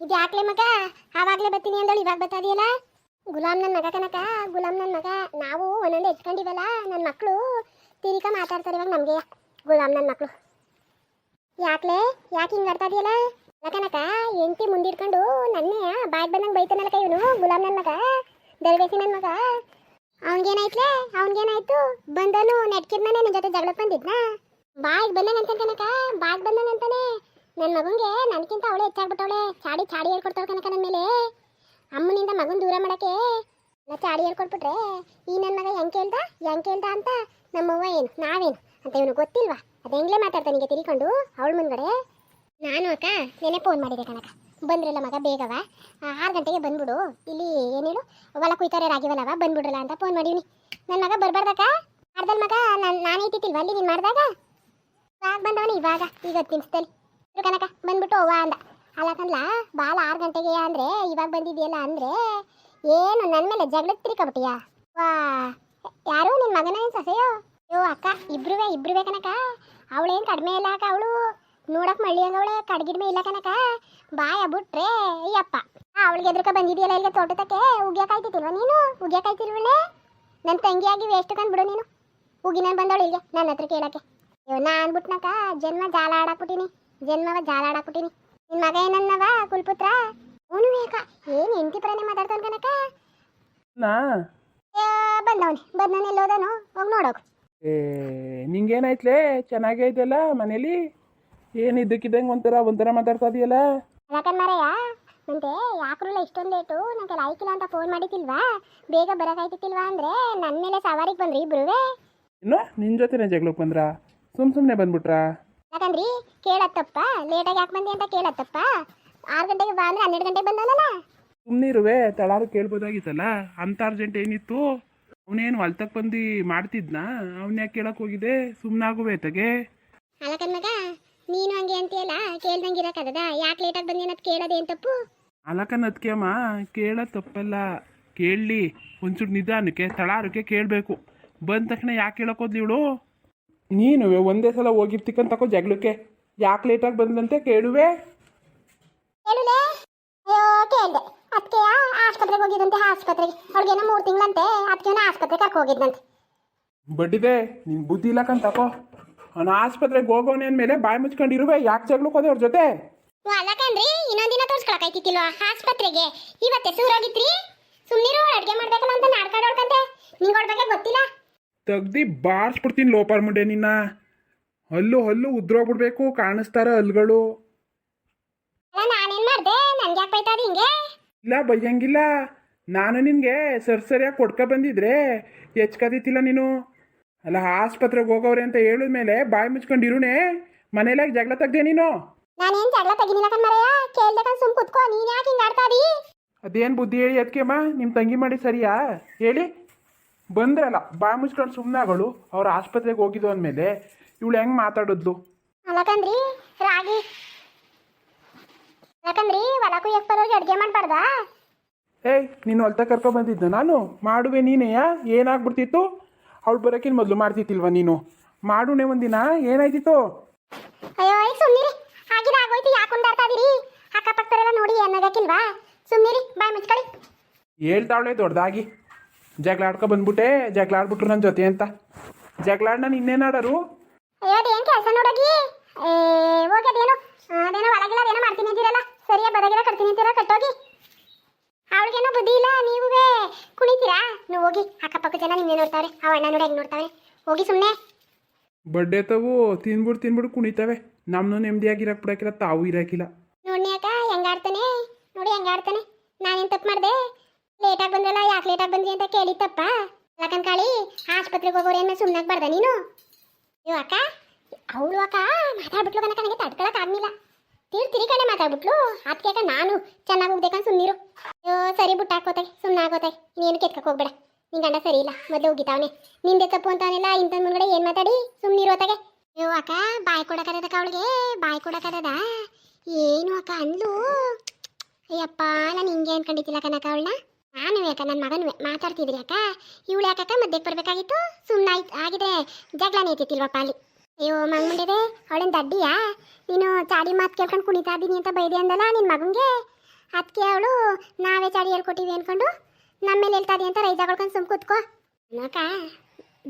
ಇದು ಯಾಕ್ಲೆ ಮಗ? ಆವಾಗ್ಲೇ ಬರ್ತೀನಿ ಅಂದಳು, ಇವಾಗ ಬತ್ತಾದಿಯಲ್ಲ ಗುಲಾಮ್ ನನ್ನ ಮಗ ಕನಕ ಗುಲಾಮ್ ನನ್ನ ಮಗ. ನಾವು ಒಂದೊಂದು ಎತ್ಕೊಂಡಿವಲ್ಲ ನನ್ನ ಮಕ್ಕಳು ತಿರಿಕ ಮಾತಾಡ್ತಾರೆ ಇವಾಗ ನಮಗೆ. ಗುಲಾಮ್ ನನ್ನ ಮಕ್ಕಳು ಯಾಕ್ಲೆ? ಯಾಕೆ ಹಿಂಗೆ ಆಡ್ತಾ ಇದೆಯಲ್ಲ? ಕನಕ ಎಂಟಿ ಮುಂದಿಡ್ಕೊಂಡು ನನ್ನೇ ಬಾಯ್ ಬಂದಂಗೆ ಬೈತಾನಲ್ಲ ಇವನು, ಗುಲಾಮ್ ನನ್ನ ಮಗ. ದರ್ವೇಸಿ ನನ್ನ ಮಗ. ಅವನಿಗೇನಾಯ್ತಲೆ? ಅವನಿಗೇನಾಯ್ತು? ಬಂದನು ನೆಟ್ಕಿದ್ಮೇಲೆ ನಿನ್ನ ಜೊತೆ ಜಗಳ ಬಂದಿದ್ನ? ಬಾಯ್ ಬಂದನಂತ ಕನಕ ಬಾಯ್ ಬಂದಂಗಂತಾನೆ ನನ್ನ ಮಗನಿಗೆ ನನಗಿಂತ ಅವಳೆ ಹೆಚ್ಚಾಗ್ಬಿಟ್ಟವಳೆ. ಚಾಡಿ ಚಾಡಿ ಹೇಳ್ಕೊಡ್ತಾಳೆ ಕನಕ ನನ್ನ ಮೇಲೆ. ಅಮ್ಮನಿಂದ ಮಗನ ದೂರ ಮಾಡಕ್ಕೆ ನಾ ಚಾಡಿ ಹೇಳ್ಕೊಟ್ಬಿಟ್ರೆ ಈ ನನ್ನ ಮಗ ಹೆಂಗೆ ಕೇಳ್ದ? ಹೆಂಗೆ ಕೇಳ್ದ ಅಂತ? ನಮ್ಮವ್ವ ಏನು? ನಾವೇನು? ಅಂತ ಇವನು ಗೊತ್ತಿಲ್ವಾ? ಅದು ಹೆಂಗ್ಲೇ ಮಾತಾಡ್ತಾನಿಗೆ ತಿಳ್ಕೊಂಡು ಅವಳ ಮುಂದ್ಗಡೆ. ನಾನು ಅಕ್ಕ ನೆನೆ ಫೋನ್ ಮಾಡಿದೆ ಕನಕ ಬಂದ್ರಲ್ಲ ಮಗ ಬೇಗವ? ಆರು ಗಂಟೆಗೆ ಬಂದ್ಬಿಡು. ಇಲ್ಲಿ ಏನೇಳು ಹೊಲ ಕುಯ್ತಾರೆ ರಾಗಿವಲ್ಲವ ಬಂದ್ಬಿಡ್ರಲ್ಲ ಅಂತ ಫೋನ್ ಮಾಡೀನಿ ನನ್ನ ಮಗ ಬರ್ಬಾರ್ದಕ್ಕ ಅರ್ಧಲ್ ಮಗ? ನಾನು, ನಾನೇ ಇಟ್ಟಿಲ್ವ ಅಲ್ಲಿ ನೀನು ಮಾಡಿದಾಗ? ಇವಾಗ ಬಂದವನು ಇವಾಗ. ಈಗ ಇರು ಕನಕ, ಬಂದ್ಬಿಟ್ಟು ಅವ್ವ ಅಂದ. ಅಲ್ಲಕಂದ್ಲ ಬಾಲ ಆರು ಗಂಟೆಗೆ ಅಂದ್ರೆ ಇವಾಗ ಬಂದಿದ್ಯಲ್ಲ ಅಂದ್ರೆ ಏನು ನನ್ನ ಮೇಲೆ ಜಗಳಕ್ಕೆ ತಿರ್ಕೊಬಿಟ್ಟಿಯಾ? ವಾ, ಯಾರು ನಿನ್ನ ಮಗನ ಏನು ಸಸೆಯೋ? ಅಯ್ಯೋ ಅಕ್ಕ, ಇಬ್ರುವೆ ಇಬ್ರುವೆ ಕನಕ. ಅವಳೇನು ಕಡಿಮೆ ಇಲ್ಲ ಅಕ್ಕ ಅವಳು. ನೋಡಕ್ ಮಳ್ಳಿ ಅವಳೆ ಕಡ್ಗಿಡ್ಮೆ ಇಲ್ಲ ಕನಕ. ಬಾಯ ಬಿಟ್ರೆ ಅಯ್ಯಪ್ಪ. ಅವಳಿಗೆ ಎದ್ರಕ ಬಂದಿದ್ಯಲ್ಲ ಇಲ್ಲಿಗೆ ತೋಟದಕ್ಕೆ? ಉಗ್ಯಾಕಾಯ್ತಿಲ್ವ ನೀನು? ಉಗ್ಯಾಕಾಯ್ತಿಲ್ವಳೆ ನನ್ನ ತಂಗಿಯಾಗಿ ವೇಸ್ಟ್ ಕಂದ್ಬಿಡು ನೀನು. ಉಗಿನ ನಾನು ಬಂದವಳು ಇಲ್ಲಿಗೆ ನನ್ನ ಹತ್ರ ಕೇಳಕ್ಕೆ. ಅಯ್ಯೋ ನಾ ಅನ್ಬಿಟ್ನಕ ಜನ್ಮ ಜಾಲ ಆಡಾಕ್ಬಿಟ್ಟಿನಿ ಜನ್ಮವ ಜಾಲ ಆಡಾಕ್ಬಿಟ್ಟಿನಿ ನಿನ್ ಮಗ ಏನನ್ನವ ಕುಲ್ಪುತ್ರ? ಅವನು ಬೇಕ ಏನ್ ಹೆಂಡತಿ ಪರನೆ ಮಾತಾಡ್ತಾನ ಕನಕ ನಾ? ಬಂದವನಿ. ಬಂದವನಿ ಎಲ್ಲೋದನು? ಹೋಗಿ ನೋಡೋಕು. ಏ ನಿಂಗೇನಾಯ್ತ್ಲೆ? ಚೆನ್ನಾಗೇ ಇದೆಯಲ್ಲ ಮನೇಲಿ? ಏನು ಇದ್ದಕ್ಕಿದ್ದಂಗೆ ಒಂಥರ ಒಂಥರ ಮಾತಾಡ್ತಾ ಇದೆಯಲ್ಲ? ಯಾಕಂದ್ ಮಾರಯ್ಯ ಮುಂದೆ ಯಾಕ್ರಲ್ಲ ಇಷ್ಟೊಂದು ಲೇಟು? ನಂಗೆ ಇಲ್ಲ ಅಂತ ಫೋನ್ ಮಾಡಿತಿಲ್ವಾ ಬೇಗ ಬರಕಾಯ್ತಿಲ್ವಾ ಅಂದ್ರೆ ನನ್ನ ಮೇಲೆ ಸವಾರಿಗೆ ಬಂದ್ರಿ ಇಬ್ರುವೆ. ಇನ್ನು ನಿನ್ನ ಜೊತೆನೇ ಜಗಳಕ್ಕೆ ಬಂದ್ರಾ? ಸುಮ್ ಸುಮ್ಮನೆ ಬಂದ್ಬಿಟ್ರಾ? ಯಾಕಂದ್ರಿ? ಕೇಳತ್ತಪ್ಪ? ಲೇಟಾಗಿ ಯಾಕೆ ಬಂದಿ ಅಂತ ಕೇಳತ್ತಪ್ಪ? ಆರು ಗಂಟೆಗೆ ಬಾ ಅಂದ್ರೆ ಹನ್ನೆರಡು ಗಂಟೆಗೆ ಬಂದವನಲ್ಲ ಸುಮ್ಮನಿರುವೆ ತಳಾರು ಕೇಳ್ಬೋದಾಗಿತ್ತಲ್ಲ? ಅಂತ ಅರ್ಜೆಂಟ್ ಏನಿತ್ತು? ಅವನೇನು ಹೊಲ್ತಕ್ಕೆ ಬಂದು ಮಾಡ್ತಿದ್ನಾ? ಅವನ ಯಾಕೆ ಕೇಳಕ್ಕೆ ಹೋಗಿದೆ ಸುಮ್ಮನಾಗುವೆ ತಗೆ. ಅಲಕನ್ ಮಗ ನೀನು ಹಂಗೆ ಅಂತೀಯಲ್ಲ? ಕೇಳ್ದಂಗೆ ಇರಕ್ಕದ ಯಾಕೆ ಲೇಟಾಗಿ ಬಂದಿ ಅನ್ನೋದು ಕೇಳೋದೇನು ತಪ್ಪು? ಅಲಕನ್ ಅದ್ಕೆಮ್ಮ ಕೇಳ ತಪ್ಪಲ್ಲ. ಕೇಳಲಿ ಒಂಚೂರು ನಿಧಾನಕ್ಕೆ ತಳಾರಕ್ಕೆ ಕೇಳಬೇಕು. ಬಂದ ತಕ್ಷಣ ಯಾಕೆ ಕೇಳಕ್ಕೋದ್ಲಿ ಇವಳು? ನೀನು ಒಂದೇ ಸಲ ಹೋಗಿರ್ತಿಕ್ಕಂತಕೋ ಜಗಳಕ್ಕೆ ಯಾಕೆ ಲೇಟಾಗಿ ಬಂದಂತೆ ಕೇಳುವೆ? ಹೇಳುಲೇ ಅಯ್ಯೋ ಕೇಳ್ದೆ. ಅದಕ್ಕೆ ಆಸ್ಪತ್ರೆಗೆ ಹೋಗಿದಂತೆ ಆಸ್ಪತ್ರೆಗೆ. ಅವ್ಳಿಗೇನೋ ಮೂರು ತಿಂಗಳಂತೆ ಅದಕ್ಕೆ ಆಸ್ಪತ್ರೆಗೆ ಕರ್ಕೊ ಹೋಗಿದ್ದಂತೆ ಬಡ್ಡಿದೆ ನಿನ್ ಬುದ್ಧಿ ಇಲ್ಲಕಂತಕೋ ಅವನ ಆಸ್ಪತ್ರೆಗೆ ಹೋಗೋನೆ ಮೇಲೆ ಬಾಯಿ ಮುಚ್ಕೊಂಡಿರುವೆ ಯಾಕೆ ಜಗಳಕ್ಕೆ ಅವ್ರ ಜೊತೆ? ಅಲ್ಲಕಂದ್ರಿ ಇನ್ನೊಂದಿನ ತೋರ್ಸ್ಕೊಳಕೈತಿಲ್ವ ಆಸ್ಪತ್ರೆಗೆ. ಇವತ್ತೆ ಸೂರಾಗಿತ್ರಿ? ಸುಮ್ಮನಿರು ಅಡುಗೆ ಮಾಡ್ಬೇಕಲ್ಲ ಅಂತ ನಾಡ್ಕಾಡ್ ಹೊಡ್ಕಂತೆ ನಿಂಗೆ ಬಗ್ಗೆ ಗೊತ್ತಿಲ್ಲ? ತೆಗ್ದಿ ಬಾರ್ಸ್ಬಿಡ್ತೀನಿ ಲೋಪಾರ್ ಮುಂಡೆ ನಿನ್ನ. ಹಲ್ಲು ಹಲ್ಲು ಉದ್ರೋಗ್ಬಿಡ್ಬೇಕು ಕಾಣಿಸ್ತಾರ ಹಲ್ಗಳು. ನಾನೇನ್ ಮಾಡ್ದೆ? ನನ್ಗೆ ಯಾಕೆ ಬೈತಾದ ಹಿಂಗೆ? ಇಲ್ಲ ಬೈಯಂಗಿಲ್ಲ. ನಾನು ನಿನಗೆ ಸರ್ ಸರಿಯಾಗಿ ಕೊಡ್ಕ ಬಂದಿದ್ರೆ ಹೆಚ್ಕದಿತ್ತಿಲ್ಲ ನೀನು. ಅಲ್ಲ ಆಸ್ಪತ್ರೆಗೆ ಹೋಗೋರೆ ಅಂತ ಹೇಳಿದ ಮೇಲೆ ಬಾಯಿ ಮುಚ್ಕೊಂಡಿರುಣೆ ಮನೇಲಾಗ ಜಗಳ ತೆಗ್ದೆ ನೀನು. ನಾನೇನ್ ಜಗಳ ಕೇಳ್ದೆ ಸುಮ್ ಕುತ್ಕೋ. ನೀನ್ ಯಾಕೆ ಹಿಂಗ್ ಆಡ್ತಾದಿ ಅದೇನು ಬುದ್ಧಿ ಹೇಳಿ ಅದಕ್ಕೆಮ್ಮ ನಿಮ್ಮ ತಂಗಿ ಮಾಡಿ ಸರಿಯಾ? ಹೇಳಿ. ಬಂದ್ರಲ್ಲ ಬಾಯಿ ಮುಚ್ಕೊಂಡು ಸುಮ್ಮನಾಗಳು ಅವ್ರು ಆಸ್ಪತ್ರೆಗೆ ಹೋಗಿದ್ದು ಅಂದಮೇಲೆ ಇವಳು ಹೆಂಗ್ ಮಾತಾಡಿದ್ಲು? ಅಲ್ಲಕಂದ್ರಿ ರಾಗಿ. ಯಾಕಂದ್ರಿ ಹೊಲ ಕುಯ್ಯಕ್ ಬರೋರ್ಗೆ ಅಡ್ಗೆ ಮಾಡ್ಬಾರ್ದಾ? ಏಯ್ ನೀನು ಹೊಲ್ತ ಕರ್ಕೊ ಬಂದಿದ್ದ ನಾನು? ಮಾಡುವೆ ನೀನೆಯ ಏನಾಗ್ಬಿಡ್ತಿತ್ತು? ಅವಳು ಬರೋಕ್ಕಿಂತ ಮೊದಲು ಮಾಡ್ತಿತ್ತಿಲ್ವ ನೀನು? ಮಾಡುಣೆ ಒಂದಿನ ಏನಾಯ್ತಿತ್ತು? ಅಯ್ಯೋ ಈಗ ಸುಮ್ನಿರಿ. ಆಗಿದ ಆಗೋಯ್ತು ಯಾಕೆ ಉಂಡಾಡ್ತಾ ಇದೀರಿ? ಅಕ್ಕಪಕ್ಕದವರೆಲ್ಲ ನೋಡಿ ಏನಾಗಕ್ಕಿಲ್ವಾ ಸುಮ್ನಿರಿ ಬಾಯ್ ಮುಚ್ಕೊಳ್ಳಿ. ಹೇಳ್ತಾವಳೆ ದೊಡ್ಡದಾಗಿ ಜಗಳ ಆಡ್ಕೊ ಬಂದ್ಬಿಟ್ಟೆ ಜಗಳ ಆಡ್ಬಿಟ್ರು ನನ್ನ ಜೊತೆ ಅಂತ. ಜಗಳ ಆಡ್ ನಾನು ಇನ್ನೇನಾಡರು ಅಯ್ಯೋ ಏನು ಕೆಲಸ ನೋಡಗಿ? ಏ ಹೋಗಿ ಅದೇನು ಅದೇನೋ ಒಳಗಿಲ್ಲ ಅದೇನೋ ಮಾಡ್ತೀನಿ ಅಂತೀರಲ್ಲ? ಸರಿಯಾ ಬದಗಿಲ್ಲ ಕಟ್ತೀನಿ ಅಂತೀರ ಕಟ್ಟೋಗಿ? ಅವಳಿಗೇನೋ ಬುದ್ಧಿ ಇಲ್ಲ ನೀವೇ ಕುಣಿತೀರಾ ನೀವು ಹೋಗಿ ಅಕ್ಕಪಕ್ಕ ಜನ ನಿನ್ನೆ ನೋಡ್ತಾವ್ರೆ ಅವ ಅಣ್ಣ ನೋಡಿ ಹೆಂಗ್ ನೋಡ್ತಾವೆ ಹೋಗಿ ಸುಮ್ಮನೆ ಬಡ್ಡೆ ತವು ತಿನ್ಬಿಟ್ಟು ತಿನ್ಬಿಟ್ಟು ಕುಣಿತವೆ. ನಮ್ಮನ್ನು ನೆಮ್ಮದಿಯಾಗಿರಕ್ಕೆ ಬಿಡಕ್ಕಿಲ್ಲ ತಾವು ಇರಕ್ಕಿಲ್ಲ ನೋಡಿ ಅಕ್ಕ ಹೆಂಗಾಡ್ತಾನೆ? ನೋಡಿ ಹೆಂಗಾಡ್ತಾನೆ. ನಾನೇನ್ ತಪ್ಪು ಮಾಡಿದೆ? ಲೇಟಾಗಿ ಬಂದ್ರಲ್ಲ ಯಾಕೆ ಲೇಟಾಗಿ ಬಂದ್ರಿ ಅಂತ ಕೇಳಿ ತಪ್ಪ? ಲಕನ್ ಕಾಳಿ ಆಸ್ಪತ್ರೆಗೆ ಹೋಗೋರು ಏನ್ ಸುಮ್ಮನಾಗಿ ಬರ್ದ ನೀನು? ಅಯ್ಯೋ ಅಕ್ಕ? ಅವಳು ಅಕ್ಕ ಮಾತಾಡ್ಬಿಟ್ಲು ಕನಕ ನನಗೆ ತಡ್ಕೊಳಕ್ ಆಗ್ಲಿಲ್ಲ. ತೀರ್ ತಿರಿ ಕಡೆ ಮಾತಾಡ್ಬಿಟ್ಲು. ಅದಕ್ಕೆ ನಾನು ಚೆನ್ನಾಗಿ ಹೋಗ್ಬೇಕಂತ ಸುಮ್ಮನಿರು ಅಯ್ಯೋ, ಸರಿ ಬಿಟ್ಟು ಹಾಕೋತೆ ಸುಮ್ಮನೆ ಆಗೋತೆ ನೀನು ಕೆತ್ಕಕ್ಕೆ ಹೋಗ್ಬೇಡ. ನಿನ್ ಗಂಡ ಸರಿ ಇಲ್ಲ, ಮೊದಲು ಹೋಗಿತಾವನೆ ನಿಂದೆ ತಪ್ಪು ಅಂತಾವನಿಲ್ಲ ಇಂತ ಮುಂದ್ಗಡೆ ಏನು ಮಾತಾಡಿ? ಸುಮ್ಮನಿರು ಅತ್ತಾಗೆ. ಅಯ್ಯೋ, ಅಕ್ಕ, ಬಾಯ್ ಕೊಡಕದ ಅವಳಿಗೆ? ಬಾಯ್ ಕೊಡಕದ ಏನು ಅಕ್ಕ ಅಂದ್ಲು? ಅಯ್ಯಪ್ಪ, ನಾನು ಹಿಂಗೆ ಅನ್ಕೊಂಡಿದ್ದಿಲ್ಲ ಕನಕ ಅವಳನ್ನ. ನಾನು ಯಾಕ ನನ್ನ ಮಗನು ಮಾತಾಡ್ತಿದ್ರಿ ಅಕ್ಕ ಇವಳು ಯಾಕಕ್ಕ ಮಧ್ಯಕ್ಕೆ ಬರ್ಬೇಕಾಗಿತ್ತು? ಸುಮ್ಮನೆ ಆಯ್ತು, ಆಗಿದೆ. ಜಗಳನೇ ಐತಿಲ್ವಪ್ಪ ಅಲ್ಲಿ ಅಯ್ಯೋ ಮಂಗ್ಮುಂಡಿದೆ ಅವಳೇನು ದಡ್ಡಿಯಾ? ನೀನು ಚಾಡಿ ಮಾತು ಕೇಳ್ಕೊಂಡು ಕುಣಿತಾ ಇದ್ದೀನಿ ಅಂತ ಬೈದೆ ಅಂದಲ್ಲ ನಿನ್ನ ಮಗಂಗೆ? ಅದಕ್ಕೆ ಅವಳು, ನಾವೇ ಚಾಡಿ ಹೇಳ್ಕೊಟ್ಟಿವಿ ಅನ್ಕೊಂಡು ನಮ್ಮ ಮೇಲೆ ಹೇಳ್ತಾ ಅಂತ ರೈತ ಕೊಡ್ಕೊಂಡು ಸುಮ್ ಕೂತ್ಕೋ. ಅಕ್ಕ,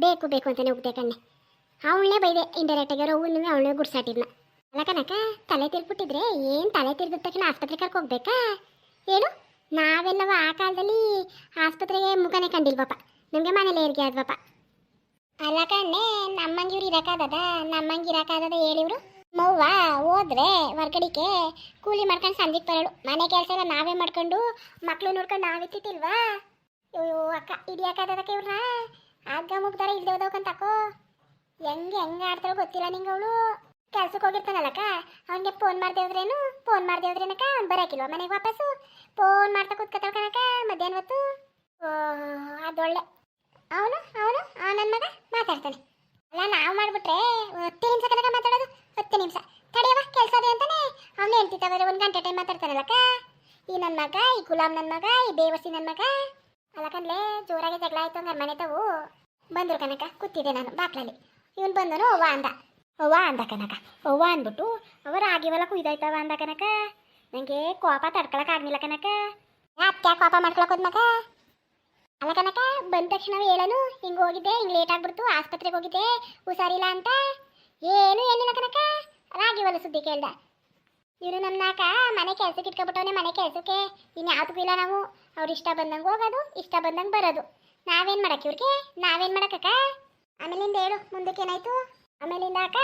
ಬೇಕು ಬೇಕು ಅಂತಾನೆ ಹೋಗ್ದೆ ಕಣ್ಣೆ. ಅವಳನ್ನೇ ಬೈದೆ ಇಂಡೈರೆಕ್ಟಾಗಿ ಹೂವಿನ ಅವಳನ್ನೇ ಗುಡ್ಸಾಟಿದ್ನ. ಅಲ್ಲ ತಲೆ ತಿರ್ಬಿಟ್ಟಿದ್ರೆ ಏನು ತಲೆ ತಿರ್ಗಿದ ತಕ್ಷಣ ಆಸ್ಪತ್ರೆ ಕರ್ಕೋಗ್ಬೇಕಾ ಏನು? ನಾವೆಲ್ಲವ ಆ ಕಾಲದಲ್ಲಿ ಆಸ್ಪತ್ರೆಗೆ ಮುಖನೇ ಕಂಡಿಲ್ವಪ್ಪ ನಮಗೆ ಮನೇಲಿ ಏರಿಕೆ ಆದ್ವಪ್ಪ ಅಲ್ಲ ಕಣ್ಣೆ, ನಮ್ಮಂಗಿವ್ರು ಇರಕ್ಕಾದದ? ನಮ್ಮಂಗೆ ಇರಕ್ಕಾಗದ ಹೇಳಿವ್ರು? ಮವ್ವ ಹೋದ್ರೆ ಹೊರ್ಗಡಿಕೆ ಕೂಲಿ ಮಾಡ್ಕೊಂಡು ಸಂಜೆಗೆ ಬರೋಳು. ಮನೆ ಕೆಲಸ ಎಲ್ಲ ನಾವೇ ಮಾಡ್ಕೊಂಡು ಮಕ್ಳು ನೋಡ್ಕೊಂಡು ನಾವಿತ್ತಿಲ್ವಾ ಅಯ್ಯೋ ಅಕ್ಕ ಹಿಡಿಯಕ್ಕಾಗದಕ್ಕೆ ಇವ್ರನ್ನ ಆಗ ಮುಗ್ದಾರ, ಇಲ್ದೇ ಹೋದವಕ್ಕಂತಕೋ ಹೆಂಗೆ ಹೆಂಗೆ ಆಡ್ತಾರೋ ಗೊತ್ತಿಲ್ಲ ನಿಂಗೆ ಅವಳು ಕೆಲ್ಸಕ್ಕೆ ಹೋಗಿರ್ತಾನಲ್ಲಕ್ಕ, ಅವನಿಗೆ ಫೋನ್ ಮಾಡ್ದೇವ್ರೇನು ಫೋನ್ ಮಾಡ್ದೇವ್ರೇನಕ್ಕ, ಅವ್ನು ಬರೋಕಿಲ್ವ ಮನೆಗೆ ವಾಪಸ್ಸು? ಫೋನ್ ಮಾಡ್ತಾ ಕೂತ್ಕೊತಾಳ ಕಣಕ್ಕ ಮಧ್ಯಾಹ್ನ ಹೊತ್ತು ಅದು ಅದೊಳ್ಳೆ. ಅವನು ಅವನು ನನ್ನ ಮಗ ಮಾತಾಡ್ತಾನೆ. ಅಲ್ಲ, ನಾವು ಮಾಡ್ಬಿಟ್ರೆ ಹತ್ತು ನಿಮಿಷ ಕನಕ ಮಾತಾಡೋದು? ಹತ್ತು ನಿಮಿಷ. ತಡೆಯವ ಕೆಲಸ ಅದೇ ಅಂತಾನೆ? ಅವನು ಹೇಳ್ತಿದ್ದಾವೆ ಒಂದು ಗಂಟೆ ಟೈಮ್ ಮಾತಾಡ್ತಾನಲ್ಲಕ್ಕ? ಈ ನನ್ನ ಮಗ, ಈ ಗುಲಾಮ್ ನನ್ನ ಮಗ, ಈ ಬೇವಸಿ ನನ್ನ ಮಗ. ಅಲ್ಲಕಂದ್ಲೆ ಜೋರಾಗಿ ಜಗಳ ಆಯ್ತು ಮನೆ ತಾವು. ಬಂದ್ರು ಕನಕ ಕೂತಿದ್ದೆ ನಾನು, ಬಾಕ್ಲಲ್ಲಿ. ಇವನು ಬಂದನು ವಾ ಅಂದ ಅವ್ವ ಅಂದ ಕನಕ. ಅವ್ವ ಅಂದ್ಬಿಟ್ಟು ಅವರು ಆಗಿವೆಲ್ಲ ಕುಯ್ದಾಯ್ತವ ಅಂದ ಕನಕ. ನನಗೆ ಕೋಪ ತಡ್ಕೊಳಕ್ ಆಗ್ಲಿಲ್ಲ ಕನಕ. ಅತ್ಯ ಕೋಪ ಮಾಡ್ಕೊಳಕ್ ಮಗ? ಅಲ್ಲ ಕನಕ, ಬಂದ ತಕ್ಷಣ ಹೇಳನು, ಹಿಂಗೆ ಹೋಗಿದ್ದೆ, ಹಿಂಗೆ ಲೇಟ್ ಆಗ್ಬಿಡ್ತು, ಆಸ್ಪತ್ರೆಗೆ ಹೋಗಿದ್ದೆ, ಹುಷಾರಿಲ್ಲ ಅಂತ. ಏನು ಏನಿಲ್ಲ ಕನಕ? ಹೊಲ ಸುದ್ದಿ ಕೇಳ್ದ. ಇವರು ನಮ್ಮ ನಾಕ ಮನೆ ಕೆಲ್ಸಕ್ಕೆ ಇಟ್ಕೊಬಿಟ್ಟವನೆ ಮನೆ ಕೆಲ್ಸಕ್ಕೆ. ಇನ್ನು ಯಾವ್ದಕ್ಕೂ ಇಲ್ಲ ನಾವು. ಅವ್ರು ಇಷ್ಟ ಬಂದಂಗೆ ಹೋಗೋದು, ಇಷ್ಟ ಬಂದಂಗೆ ಬರೋದು. ನಾವೇನು ಮಾಡಕ್ಕೆ ಇವ್ರಿಗೆ? ನಾವೇನು ಮಾಡಕ್ಕ ಆಮೇಲಿಂದ ಹೇಳು, ಮುಂದಕ್ಕೆ ಏನಾಯ್ತು? ಆಮೇಲಿಂದ ಅಕ್ಕ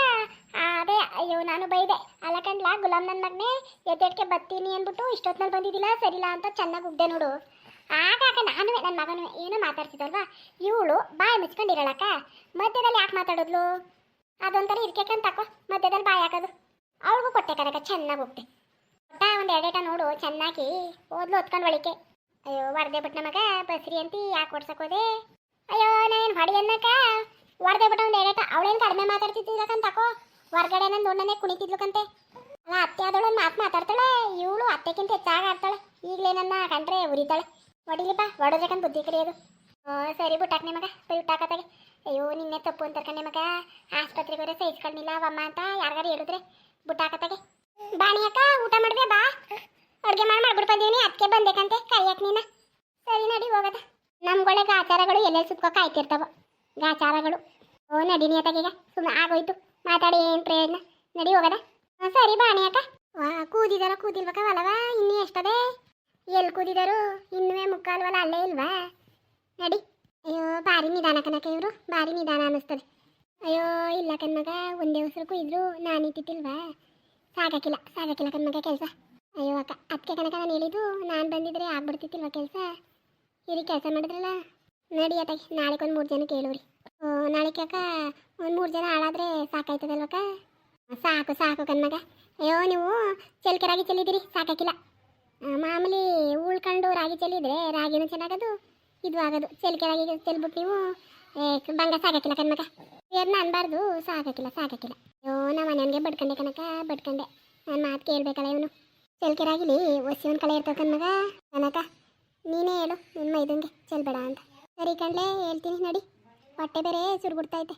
ಅದೇ, ಅಯ್ಯೋ, ನಾನು ಬೈದೆ, ಅಲ್ಲ ಕಂಡ್ಲ ಗುಲಾಮ್ ನನ್ನ ಮಗನೇ ಎದ್ದೆಡ್ಕೆ ಬರ್ತೀನಿ ಅಂದ್ಬಿಟ್ಟು ಇಷ್ಟೊತ್ತಿನಲ್ಲಿ ಬಂದಿದ್ದಿಲ್ಲ ಸರಿಲ್ಲ ಅಂತ ಚೆನ್ನಾಗಿ ಉಗ್ದೆ ನೋಡು. ಆಗ ನಾನು ನನ್ನ ಮಗನು ಏನೋ ಮಾತಾಡ್ತಿದ್ದಲ್ವಾ? ಇವಳು ಬಾಯಿ ಮುಚ್ಕೊಂಡಿರಳಕ್ಕ. ಮಧ್ಯದಲ್ಲಿ ಯಾಕೆ ಮಾತಾಡೋದ್ಲು? ಅದೊಂಥರ ಇರ್ಕೆಕಂತ ತಕೋ, ಮಧ್ಯದಲ್ಲಿ ಬಾಯಿ ಹಾಕೋದು. ಅವಳಿಗೂ ಕೊಟ್ಟೆ ಕರಕ ಚೆನ್ನಾಗಿ ಹೋಗ್ತೆ ಕೊಟ್ಟ ಒಂದು ಎರಡೇಟ ನೋಡು, ಚೆನ್ನಾಗಿ ಓದ್ಲು ಹೊತ್ಕೊಂಡು ಒಳಿಕೆ. ಅಯ್ಯೋ ಹೊಡೆದೆ ಬಿಟ್ಟು ನಮಗ ಬಸ್ರಿ ಅಂತ, ಯಾಕೆ ಓಡ್ಸಕ್ ಹೋದೆ? ಅಯ್ಯೋ, ನಾನು ಹೊಡಿ ಅನ್ನಕ ಹೊಡೆದೆ ಬಿಟ್ಟು ಒಂದು ಹೇಳಟ ಅವಳೇನು ಕಡಿಮೆ ಮಾತಾಡ್ತಿದ್ದಿಲ್ಲಕಂತ ತಕೋ. ಹೊರ್ಗಡೆ ನನ್ನ ಕುಣಿತಿದ್ಲು ಕಂತೆ. ಅಲ್ಲ ಅತ್ತೆ ಆದಳು ಮಾತು ಮಾತಾಡ್ತಾಳೆ. ಇವಳು ಅತ್ತೆಗಿಂತ ಹೆಚ್ಚಾಗಿ ಆಡ್ತಾಳೆ. ಈಗಲೇ ನನ್ನ ಕಂಡ್ರೆ ಉರಿತಾಳೆ. ಹೊಡಿಲಿಪ್ಪ ಹೊಡೋದಕ್ಕಂತ ಬುದ್ಧಿ ಕಲಿಯೋದು. ಸರಿ, ಬಿಟ್ಟಾಕ ನಿಮಗ ಬಿಟ್ಟಾಕತ್ತಾಗೆ ಅಯ್ಯೋ, ನಿನ್ನೆ ತಪ್ಪು ಅಂತ ಕಣ್ ನಿಮಗ ಆಸ್ಪತ್ರೆಗೆ ಹೋದ್ರೆ ಸಹಿಸ್ಕೊಳ್ಳಿಲ್ಲ ಅವಮ್ಮ ಅಂತ ಯಾರಿಗಾರು ಹೇಳಿದ್ರೆ. ಬಿಟ್ಟಾಕತ್ತಾಗೆ ಬಾಣಿ ಅಕ್ಕ, ಊಟ ಮಾಡಿದೆ, ಬಾ. ಅಡುಗೆ ಮಾಡಿ ಮಾಡ್ಬಿಟ್ಟು ಬಂದೀನಿ. ಅದಕ್ಕೆ ಬಂದೇಕಂತೆ ಕರಿಯಕ್ ನೀನ. ಸರಿ ನಡಿ, ಹೋಗದ. ನಮ್ಗೊಳಗೆ ಆಚಾರಗಳು ಎಲ್ಲೆಲ್ಲಿ ಸುತ್ಕೋ ಕಾಯ್ತಿರ್ತಾವ ಗಾಚಾರಗಳು ಓ, ನಡಿ ನಿಯತ್ತಾಗೀಗ ಸುಮ್ಮನೆ ಆಗೋಯ್ತು. ಮಾತಾಡಿ ಏನು ಪ್ರಯೋಜನ? ನಡಿ ಹೋಗದ. ಸರಿ ಬಾಣಿ ಅಕ್ಕ ಕೂದಿದಾರ ಕೂದಿಲ್ವಕ ಹೊಲವ ಇನ್ನೂ ಎಷ್ಟದೆ? ಎಲ್ಲಿ ಕೂದಿದಾರು? ಇನ್ನುವೇ ಮುಕ್ಕಾಲು ಹೊಲ ಅಲ್ಲೇ ಇಲ್ವಾ? ನಡಿ. ಅಯ್ಯೋ, ಭಾರಿ ನಿಧಾನ ಕನಕ ಇವರು. ಭಾರಿ ನಿಧಾನ ಅನ್ನಿಸ್ತದೆ. ಅಯ್ಯೋ, ಇಲ್ಲ ಕಣ್ಮಗ. ಒಂದೇ ಉಸಿರು ಕುಯ್ದ್ರು ನಾನು ಇಟ್ಟಿಲ್ವಾ ಸಾಗಕ್ಕಿಲ್ಲ ಸಾಗಕ್ಕಿಲ್ಲ ಕಣ್ಮಗ ಕೆಲಸ. ಅಯ್ಯೋ, ಅಕ್ಕ ಅದಕ್ಕೆ ಕನಕ ನಾನು ಹೇಳಿದ್ದು ನಾನು ಬಂದಿದ್ರೆ ಆಗ್ಬಿಡ್ತಿತ್ತಿಲ್ವ ಕೆಲಸ? ಇರಿ, ಕೆಲಸ ಮಾಡಿದ್ರಲ್ಲ? ನಡಿ ಅತ್ತಾಗಿ ನಾಳೆಗೆ ಒಂದು ಮೂರು ಜನ ಕೇಳುವ್ರಿ ಓ ನಾಳೆಗೆ ಅಕ್ಕ ಒಂದು ಮೂರು ಜನ ಹಾಳಾದ್ರೆ ಸಾಕಾಯ್ತದಲ್ವಕ್ಕ? ಸಾಕು ಸಾಕು ಕಣ್ಮಗ. ಅಯ್ಯೋ, ನೀವು ಚೆಲ್ಕೆ ರಾಗಿ ಚೆಲ್ಲಿದಿರಿ ಸಾಕಾಕಿಲ್ಲ. ಮಾಮೂಲಿ ಉಳ್ಕೊಂಡು ರಾಗಿ ಚೆಲ್ಲಿದ್ರೆ ರಾಗಿನೂ ಚೆನ್ನಾಗದು, ಇದು ಆಗೋದು. ಚೆಲ್ಕೆ ರಾಗಿ ಚೆಲ್ಬಿಟ್ಟು ನೀವು ಬಂಗ ಸಾಕಾಕಿಲ್ಲ ಕಣ್ಮಗ. ಏನು ಅನ್ಬಾರ್ದು ಸಾಕಾಕಿಲ್ಲ ಸಾಕಾಕಿಲ್ಲ. ಅಯ್ಯೋ, ನಮ್ಮ ಮನೆಯವ್ನಿಗೆ ಬಡ್ಕಂಡೆ ಕನಕ ಬಡ್ಕಂಡೆ. ನನ್ನ ಮಾತು ಕೇಳಬೇಕಲ್ಲ ಇವನು. ಚೆಲ್ಕೆ ರಾಗಿಲಿ ಒಸಿ ಕಳೆ ಇರ್ತಾವ ಕಣ್ಮಗ. ಕನಕ ನೀನೇ ಹೇಳು ನಿನ್ನ ಮೈದಂಗೆ. ಚೆಲ್ಬೇಡ ಅಂತ. ಸರಿ ಕಣ್ಲೆ ಹೇಳ್ತೀನಿ ನಡಿ. ಹೊಟ್ಟೆ ಬೇರೆ ಸುರ್ಬಿಡ್ತೈತೆ